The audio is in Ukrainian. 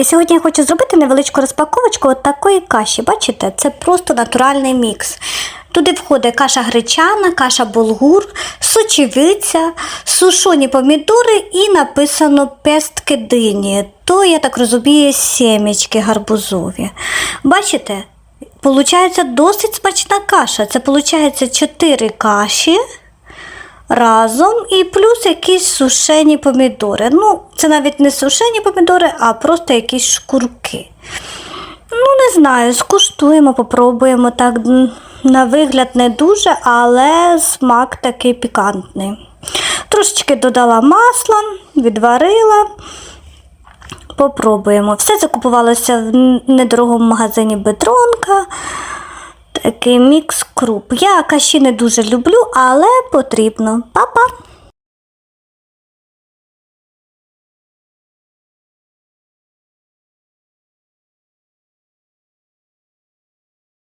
Дівчатки, сьогодні я хочу зробити невеличку розпаковочку от такої каші. Бачите, це просто натуральний мікс. Туди входить каша гречана, каша булгур, сочевиця, сушені помідори і написано пестки дині. То, я так розумію, сімечки гарбузові. Бачите? Получається досить смачна каша. Це виходить 4 каші разом і плюс якісь сушені помідори. Ну, це навіть не сушені помідори, а просто якісь шкурки. Ну, не знаю, скуштуємо, попробуємо так. На вигляд не дуже, але смак такий пікантний. Трошечки додала масла, відварила. Попробуємо. Все це купувалося в недорогому магазині Бетронка. Такий мікс круп. Я каші не дуже люблю, але потрібно. Па-па!